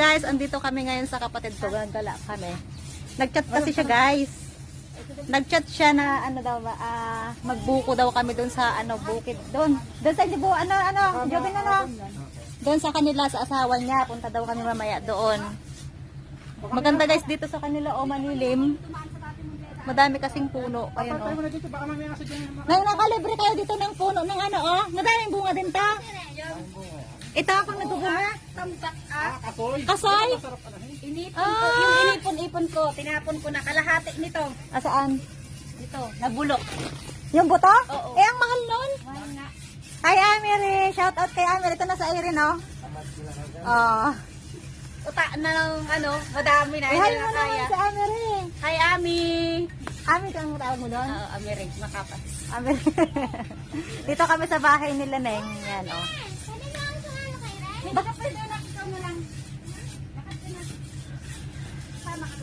guys, andito kami ngayon sa kapatid ko. Gagala kami. Nagchat kasi siya guys. Nagchat siya na ano daw ba, ah, magbuko daw kami doon sa ano bukid doon. Doon sa Cebu, ano ano, Jobin ano. Doon sa kanila sa asawa niya, punta daw kami mamaya doon. Maganda guys dito sa kanila o manilim. Madami kasing puno. Ayun oh. Nang nakalibre kayo dito ng puno ng ano oh. Madaming bunga din ta. Ito ako nagbubunga. Tambak ah. Kasay? Inipon Ah. ko. Yung inipon-ipon ko, tinapon ko na kalahati nito. Asaan? Ito, nabulok. Yung buto? Oo. Eh, ang mahal nun. Mahal nga. Hi, Amiri. Shout out kay Amiri. Ito na sa Irene, oh. Oh. Uta na ng ano, madami na. Eh, hi na mo naman si Amiri. Hi, Ami. Ami ka ang tawag mo doon? Oo, Amiri, makapas. Amiri. Dito kami sa bahay nila, Neng. Yan, oh.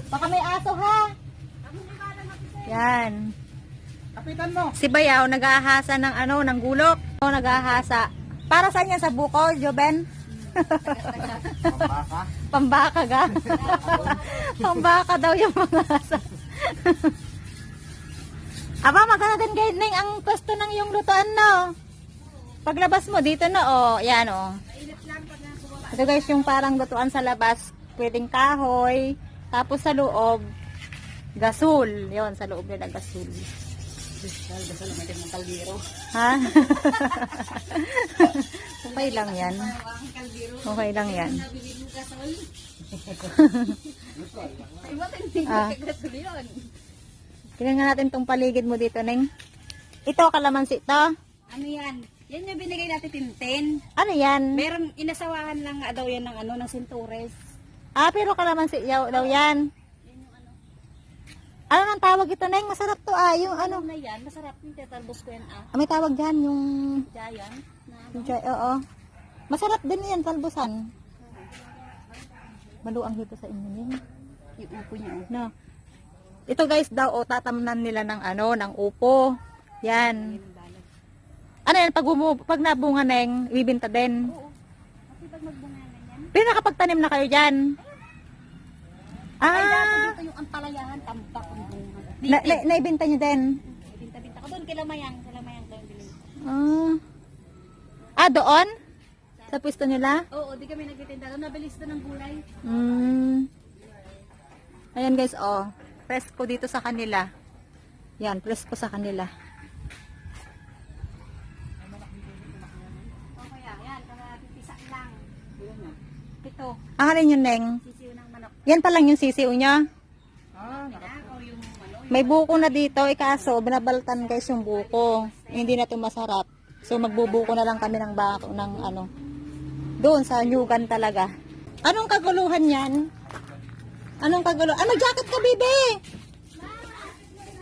Baka may aso, ha? Yan. Kapitan mo. Si Bayaw, nag-aahasa ng ano, ng gulok. O, nag-aahasa. Para saan yan sa buko, Joben? Baka. Pambaka ga. Pambaka daw yung mga asa. Aba, maganda din Ning, ang pwesto ng yung lutuan, no? Paglabas mo, dito na, oh. Yan, oh. Ito guys, yung parang lutuan sa labas, pwedeng kahoy, tapos sa loob, gasol. Yon sa loob nila gasol. Naman din ng kaldero. Ha? okay lang yan. Okay lang yan. Gasol. Ah. gasol yun? Tingnan natin tong paligid mo dito, Neng. Ito, kalamansi to. Ano yan? Yan yung binigay natin tintin. Ano yan? Meron, inasawahan lang nga daw yan ng ano, ng sintures. Ah, pero kalamansi yaw, daw yan. Ano nang tawag ito, Neng? Masarap to ah. Yung ano. Ano na yan? Masarap yung tetalbos ko yan ah. Ah, may tawag dyan, yung... Giant. Na, yung dry- oo. Masarap din yan, talbusan. Maluang dito sa inyo, Neng. yung upo niya. oh. No. Ito guys daw, o tatamnan nila ng ano, ng upo. Yan. Yung. Ano yan, pag, bumu- pag nabunga, Neng, ibibinta din. Oo. Kasi pag magbunga na yan. Pero nakapagtanim na kayo dyan. Ay, dati Ah, dito yung ampalayahan, tambak ang bunga. na, na, naibenta nyo din. Binta-binta ko doon, kila Mayang. Kila Mayang doon bilhin. Ah. Ah, doon? Sa pwesto nila? Oo, di kami nagtitinda doon. Nabilis doon ng gulay. Mm. Ayan guys, oh. Presko dito sa kanila. Yan, presko sa kanila. O kaya, yan. Kaya pipisa lang. Ito, Ang alin yun, Neng? sisiw ng manok. Yan pa lang yung sisiw niya. Ah, Na, o yung ano, May buko na dito, eh kaso, binabaltan guys yung buko. Hindi na ito masarap. So, magbubuko na lang kami ng bako, ng ano, doon sa nyugan talaga. Anong kaguluhan yan? Anong kaguluhan? Ano jacket ka, bibi?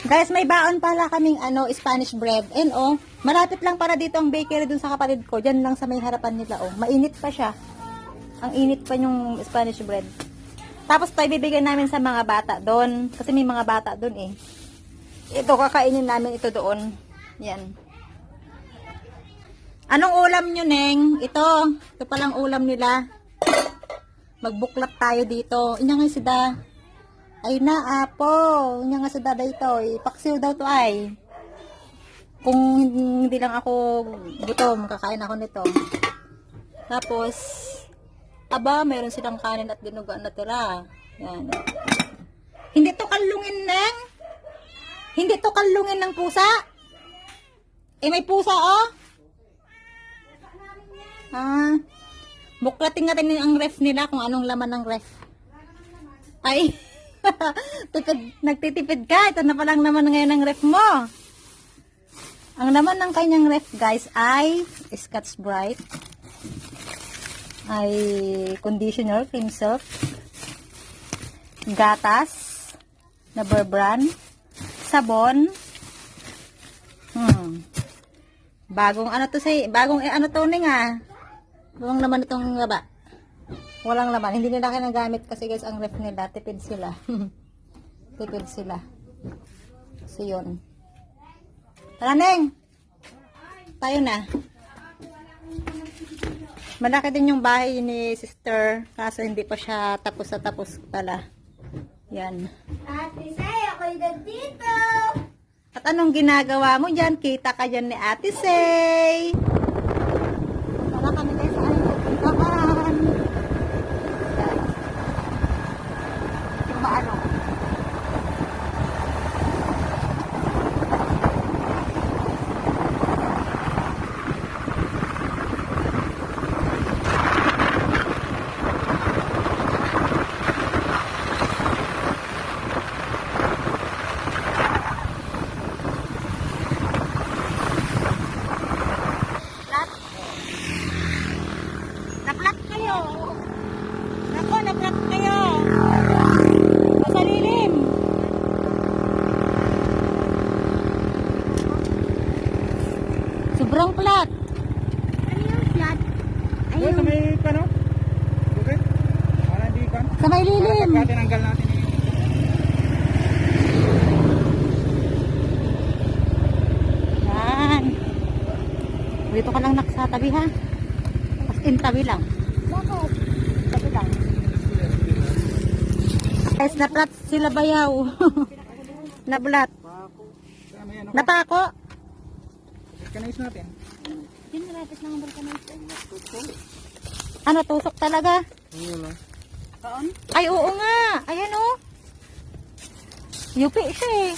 Guys, may baon pala kaming ano, Spanish bread. And oh, malapit lang para dito ang bakery dun sa kapatid ko. Diyan lang sa may harapan nila oh. Mainit pa siya. Ang init pa yung Spanish bread. Tapos tayo bibigyan namin sa mga bata doon. Kasi may mga bata doon eh. Ito, kakainin namin ito doon. Yan. Anong ulam nyo, Neng? Ito. Ito palang ulam nila. Magbuklat tayo dito. Inya nga sida. Ay na, apo. Inya nga sida dito. Ipaksiw daw to ay. Kung hindi lang ako gutom, kakain ako nito. Tapos, aba, meron silang kanin at dinuga na tira. Yan. Hindi to kalungin, Neng. Hindi to kalungin ng pusa. Eh, may pusa, oh. Ah. Buklatin natin ang ref nila kung anong laman ng ref. Ay. tipid, nagtitipid ka. Ito na palang naman ngayon ng ref mo. Ang laman ng kanyang ref, guys, ay Scotch Bright. Ay conditioner, cream silk. Gatas na Burbrand. Sabon. Hmm. Bagong ano to say, bagong eh, ano to ning ah. Walang laman itong laba. Walang laman. Hindi nila kinagamit kasi guys ang ref nila. Tipid sila. Tipid sila. So yun. Tara Neng! Tayo na. Malaki din yung bahay ni sister. Kaso hindi pa siya tapos sa tapos pala. Yan. Ate Say, ako'y nandito. At anong ginagawa mo dyan? Kita ka dyan ni Ate Say. Wala kami guys sa aming pupuntahan. Yan. Yung maano. Plat. Naplat kayo. Nako, naplat kayo. Sa lilim. Sobrang plat. Ano yung flat? Doon sa may kano? Okay? Para hindi kan? Sa may lilim. Para tinanggal natin yung Yan. Dito ka lang nakasatabi ha. As in tabi lang. Bakit? Tabi lang. Guys, naplat sila bayaw. Nablat. Ano? Napako. Kanais natin. Yun, malapit lang ang vulcanizer. Ano, tusok talaga? Kaon? Ay, oo nga. Ayan o. Yupi siya eh.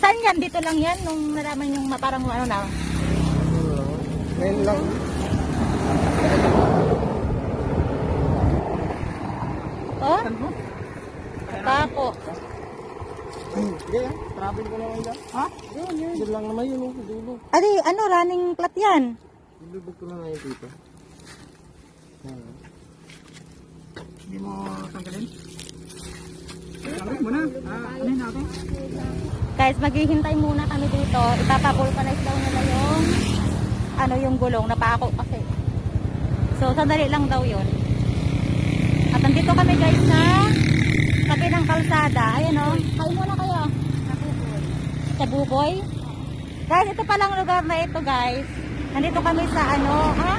Saan yan? Dito lang yan? Nung nalaman yung parang ano na. Ngayon lang. Oh, tako. Yan. Travel ko naman dyan. Ha? Yun, yun. Yun lang naman yun. oh, Dulo. Adi, ano, running plat yan. Lubog ko na ngayon dito. Hindi mo tanggalin? Tanggalin mo na. Ah, ano natin? Guys, maghihintay muna kami dito. Ipapavulcanize daw nila yung ano yung gulong. Napako kasi. So, sandali lang daw yun. At nandito kami guys sa tabi ng kalsada. Ayan o. Kain muna kayo. Sa Buboy. Guys, ito palang lugar na ito guys. Nandito kami sa ano, ha?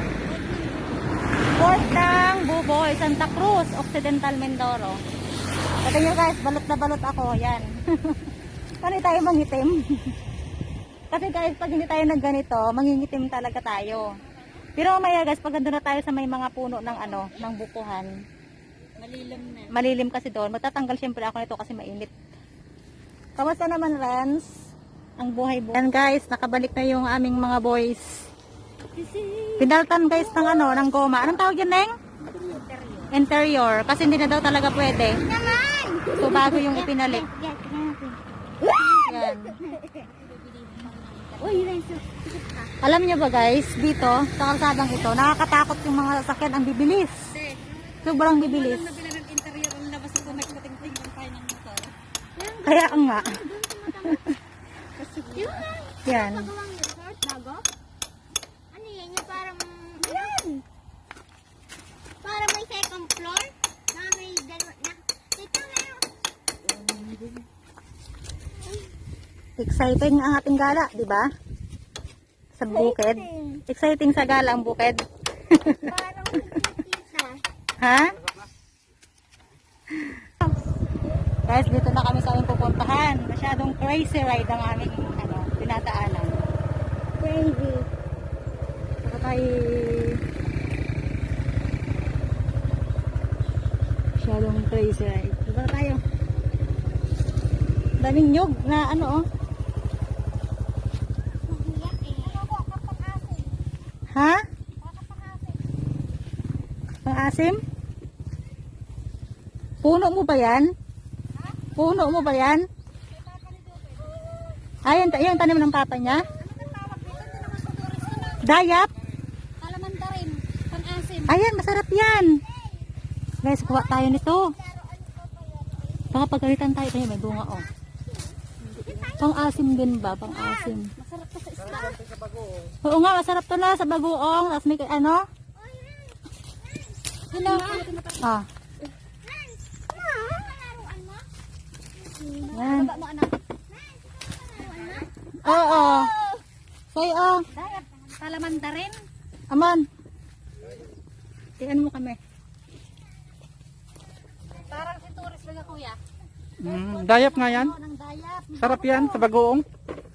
Port ng Buboy, Santa Cruz, Occidental Mindoro. Kasi nyo guys, balot na balot ako. Yan. Ano tayo mangitim? Kasi guys, pag hindi tayo nagganito, mangingitim talaga tayo. Pero mamaya guys, pag na tayo sa may mga puno ng ano, ng bukuhan. Malilim na. Malilim kasi doon. Matatanggal syempre ako nito kasi mainit. Kamusta naman, Rans? Ang buhay buhay. Yan guys, nakabalik na yung aming mga boys. Pinaltan guys ng ano, ng goma. Anong tawag yun, Neng? Interior. Kasi hindi na daw talaga pwede. Naman! So bago yung ipinalik. Get, tingnan natin. Yan. Uy, yun. Alam niyo ba guys, dito, sa kalsadang ito, nakakatakot yung mga sasakyan ang bibilis. Sobrang bibilis. Nabila ng interior ang labas ito, may kumating-ting ang tayo ng motor. Kaya nga. Yun nga. Yan. Pagawang resort, bago? Ano yan? Yung parang... Yan! Parang may second floor? Na may dalawa na... Ito na yun. Exciting ang ating gala, di ba? Sa bukid. Exciting sa gala ang bukid. Ha? Guys, dito na kami sa aming pupuntahan. Masyadong crazy ride ang aming ano, pinataanan. Crazy. Saka tayo... Masyadong crazy ride. Diba tayo? Daming nyog na ano oh. Mahiyak eh. Ano ko? Kapag-asin. Ha? Kapag-asin. Ang asim? Puno mo ba yan? Puno mo ba yan? Ay, yan, yan tanim ng papa niya? Dayap? Kalamanta rin. Pang-asim. Ayan, masarap yan. Guys, kuha tayo nito. Baka pagalitan tayo. Kaya may bunga, oh. Pang-asim din ba? Pang-asim. Masarap to sa isla. Oo nga, masarap to na sa bagoong. Tapos may ano? Na. Ah, yan. Oo. Say, oh. Dayap. Kalamanta rin. Aman. Tingnan mo kami. Parang si tourist lang kuya. Mm, dayap nga yan. Ano. Sarap yan sa bagoong.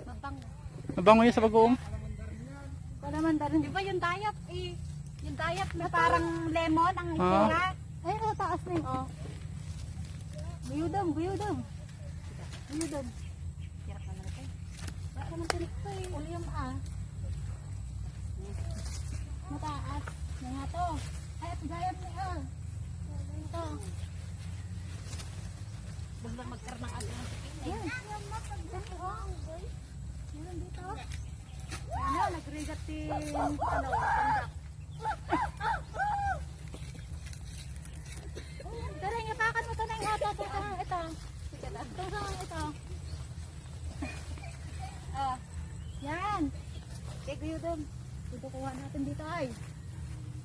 Mabango. Mabango yan sa bagoong. Kalamandarin. Di ba yung dayap eh? Yung dayap na parang lemon ang Ah. itsura. Ay, sa taas rin, oh. Buyudong, buyudong. Buyudong. Hirap naman ito. Baka naman tinik ko eh. Uliam ah. Mataas. Yan nga to. Ay, at gayam ni ah. Ito. Biglang magkaroon ng agad ng tikin. Yan. Meron dito. Ano, nag-regatin. Ano, pandak. Tara, ngapakan mo ito na yung ata. Ito, ito. Ito, ito. ito. Ah, yan. Take you doon. Ito kuha natin dito ay.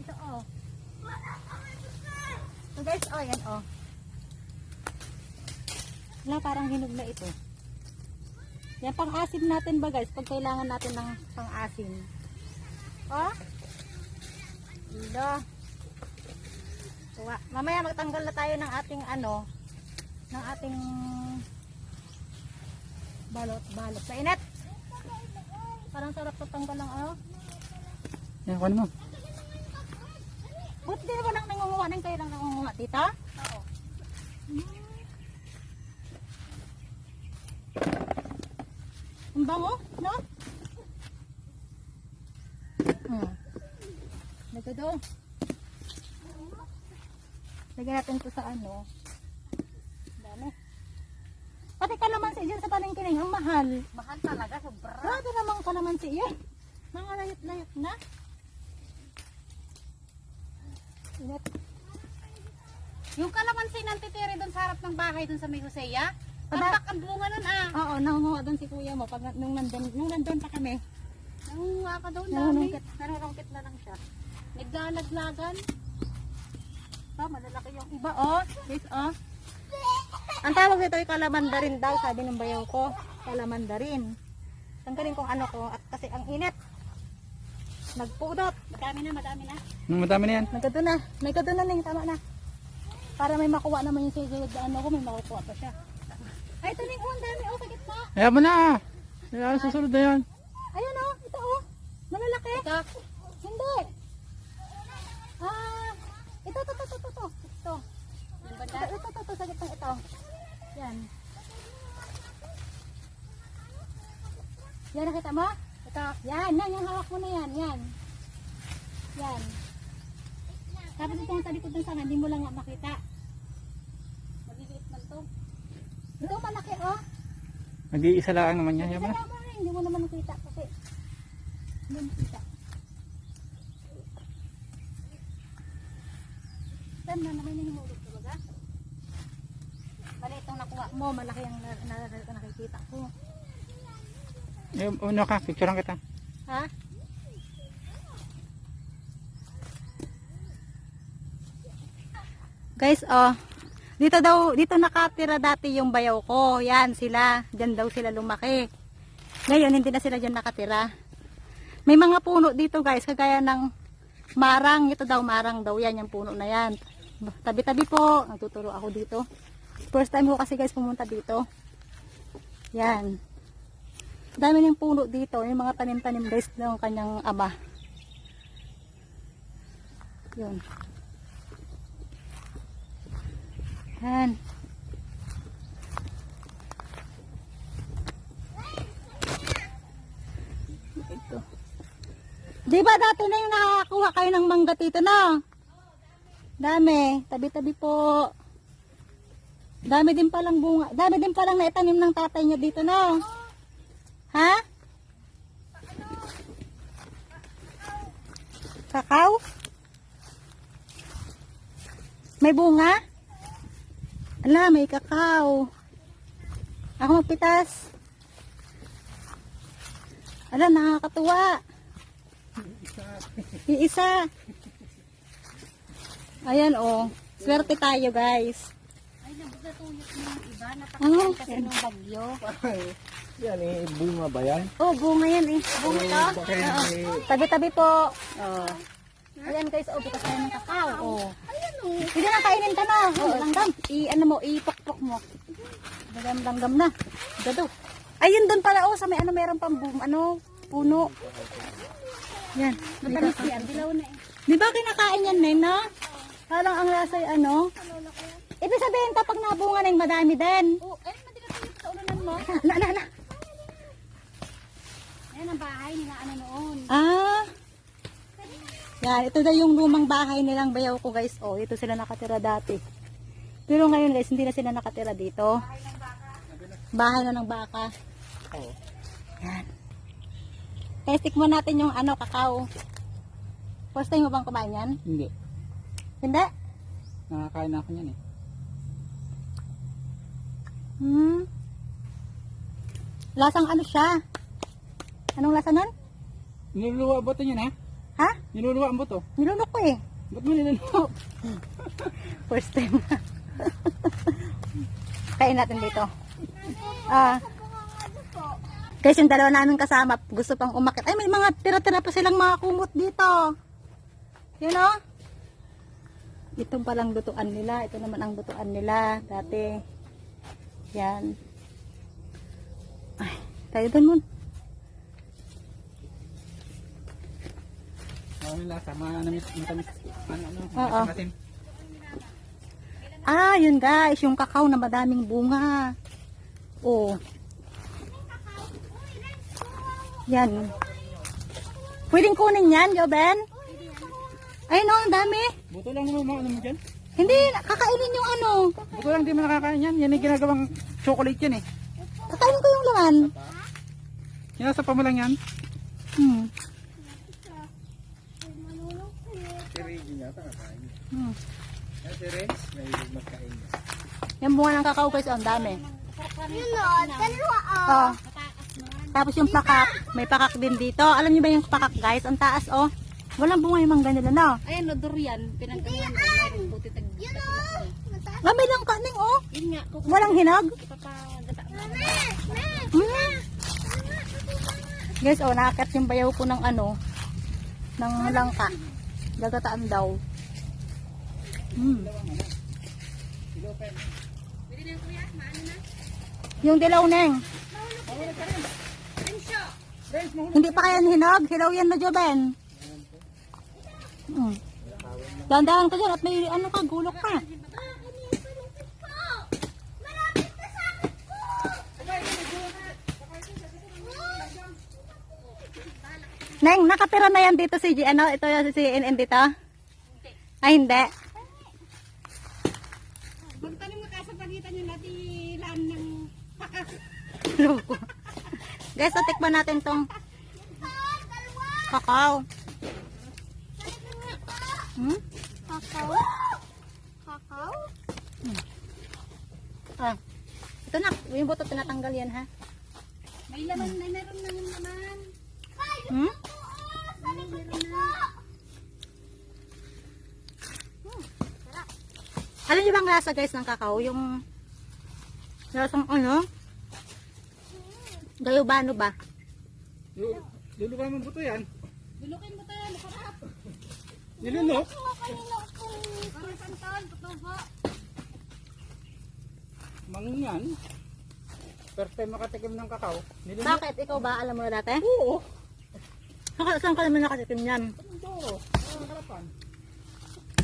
Ito oh. So guys, oh yan oh. Wala parang hinog na ito. Yan pang-asim natin ba guys? Pag kailangan natin ng pang-asim. Oh. Ilo. Kuha. Mamaya magtanggal na tayo ng ating ano, ng ating balot, balot. Sa init. Parang sarap sa tanggal ng ano. Yan, kuha mo. Buti din mo nang nangunguha ng kayo lang nangunguha, tita? Oo. Ang bango, no? Hmm. Lagay doon. Lagyan natin ito sa ano. Dami. Pati kalamansi dyan sa palengke na yun, ang mahal. Mahal talaga, sobra. Grabe namang kalamansi yun. Mga layot-layot na. Init. Yung kalamansi nang titiri doon sa harap ng bahay doon sa may Hosea. Aba. Tatak ang bunga nun ah. Oo, nangunguha doon si kuya mo pag nung nandun, nung nandun pa kami. Nangunga ka doon dami. Nangunungkit. Nangunungkit na lang siya. Naglalaglagan. Oh, malalaki yung iba, oh. Guys, oh. Ang tawag nito ay kalamandarin daw, sabi ng bayaw ko. Kalamandarin. Tanggalin kong ano ko, at kasi ang init. Nagpudot. Madami na, madami na. Mm, madami na yan. May kato na. May kato na, Ning. Tama na. Para may makuha naman yung susunod na ano ko, may makukuha pa siya. Ay, ito Ning, oh, ang dami, oh, sa gitna. Ayaw mo na. Ayaw, susunod na yan. Ayun, oh, ito, oh. Malalaki. Ito. Hindi. Ah, ito, ito, ito, ito, ito. Ito. Yung. Ito, ito, ito, ito, sa gitna ito. Yan. Yan, nakita mo? Ito. Yan, yan, yung hawak mo na yan, yan. Yan. Tapos itong sa likod ng sanga, hindi mo lang nga makita. Ito, malaki, oh. Nag-iisa lang naman mo Isa lang mo rin, hindi mo naman nakita kasi. Hindi mo nakita. Saan na naman hinimulog ka baga? Mali itong nakuha mo, malaki ang na, na, na, nakikita ko. Ayaw, ano ka, picturean kita. Ha? Guys, oh. Dito daw, dito nakatira dati yung bayaw ko. Yan sila. Diyan daw sila lumaki. Ngayon, hindi na sila diyan nakatira. May mga puno dito guys, kagaya ng marang. Ito daw, marang daw yan, yung puno na yan. Tabi-tabi po. Nagtuturo ako dito. First time ko kasi guys pumunta dito. Yan. Dami ng puno dito. Yung mga tanim-tanim guys ng kanyang ama. Yun. Yan. Ito. Di ba dati na yung nakakakuha kayo ng mangga dito na? Dami. Tabi-tabi po. Dami din palang bunga. Dami din palang naitanim ng tatay niya dito na. Ha? Kakao? May bunga? Ala, may kakao. Ako magpitas. Ala, nakakatuwa. Yung isa. Ayan, oh. Swerte tayo, guys. Ay, nabugatuloy yung iba. Oh, Natakpan kasi ng bagyo. Yan eh, bunga ba yan? Oh, bunga yan eh. Bunga to? Tabi-tabi po. Oh. Ayan guys, oh, bitas tayo ng kakao. Oh. Ayan o. Sige na, kainin ka na. Oh, langgam. I, ano mo, ipokpok mo. Langgam, langgam na. Gado. Ayun doon pala, oh, sa may ano, meron pang boom, ano, puno. Yan. Matamis yan. Dilaw na eh. Di ba kinakain yan, Neng, no? Parang ang lasa ay ano. Ibig sabihin, kapag nabunga na yung madami din. Oh, eh, madilas yung sa ulanan mo. La, la, la. Ayan ang bahay nila ano noon. Ah. Yan, ito na yung lumang bahay nilang bayaw ko, guys. Oh, ito sila nakatira dati. Pero ngayon, guys, hindi na sila nakatira dito. Bahay na ng baka. Oo. Yan. Testik mo natin yung ano, kakao. First time mo bang kumain yan? Hindi. Hindi? Nakakain na ako niyan eh. Hmm. Lasang ano siya? Anong lasa nun? Niluluwa ang buto niyan ha? Ha? Niluluwa ang buto. Nilunok ko eh. Ba't mo niluluwa? First time na. Kain natin dito. Ah. Guys, yung dalawa namin kasama, gusto pang umakit. Ay, may mga tira-tira pa silang mga kumot dito. Yun o. Ito palang lutuan nila. Ito naman ang lutuan nila. Dati. Yan. Ay, tayo dun mun. Yung lasa. Manamis, matamis. Ano, ano, Oo. masim. Ah, yun guys. Yung kakao na madaming bunga. Oh. Yan. Pwedeng kunin yan, Joben? Ay, no, ang dami. Buto lang naman mga ano mo dyan. Hindi, kakainin yung ano. Buto lang di mo nakakain yan. Yan yung ginagawang chocolate yan eh. Kakainin ko yung laman. Sinasa pa mo lang yan. Hmm. Hmm. Yung bunga ng kakao guys, ang dami. Yun o, dalawa o. Oh. Tapos yung pakak, may pakak din dito. Alam niyo ba yung pakak guys? Ang taas oh. Walang bunga yung mangga nila, no? Ayan o, durian. Pinagkawan ko. Mayroong puti tag. Yun o. Lamay lang kaning oh. Yun nga. Walang hinag. ipapagata mo. Hmm. Guys, oh, nakakit yung bayaw ko ng ano, ng langka. Gagataan daw. Hmm. Yung dilaw neng. Hindi pa kaya hinog. Hilaw yan na Joben. Hmm. Dandahan ka dyan at may ano ka, gulok ka. Neng, nakatira na yan dito si G, ano, ito yung si CNN dito? Ay, hindi. Magtanim mo ka sa pagitan yung natilan ng Loko. Guys, so tikman natin tong kakao. Hmm? Kakao? Kakao? Ah. Ito na, yung buto tinatanggal yan ha. May laman na meron na yung laman. Hmm? May meron na. Alam niyo bang lasa guys ng kakao? Yung lasang ano? Gayubano ba? Lu- Luluwa mo buto yan. Bulukin mo tayo, masarap. Nilulok. Parang santan, putubo. Mangun yan. First time makatikim ng kakao. Nilulok. Bakit? Ikaw ba? Alam mo na dati? Oo. Saan, saan ka naman nakatikim yan? Oo. Ang harapan.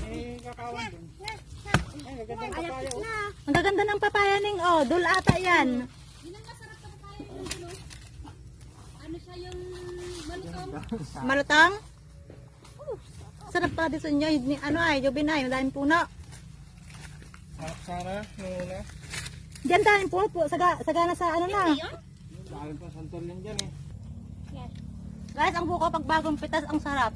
May kakawan din. Ay, gagandang papaya. oh. Ang gaganda ng papaya ning oh, dul ata yan. Yun ang masarap na tayo yung ano. Ano siya yung malutong. Malutang? Sarap pala dito nyo. Ni- Ano ay, Jobin ay, yung daming puno. Sarap sana. Nuna. Diyan daming puno po. Saga, sagana sa ano na. Dahil pa santol yan dyan eh. Guys, ang buko pag bagong pitas, ang sarap.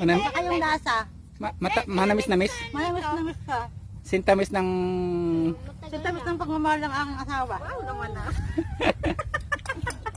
Ano? Saka yung lasa. Ma mata manamis na miss. Malamis na miss ka. Sintamis ng Sa tamis ng pagmamahal ng aking asawa. Wow naman na.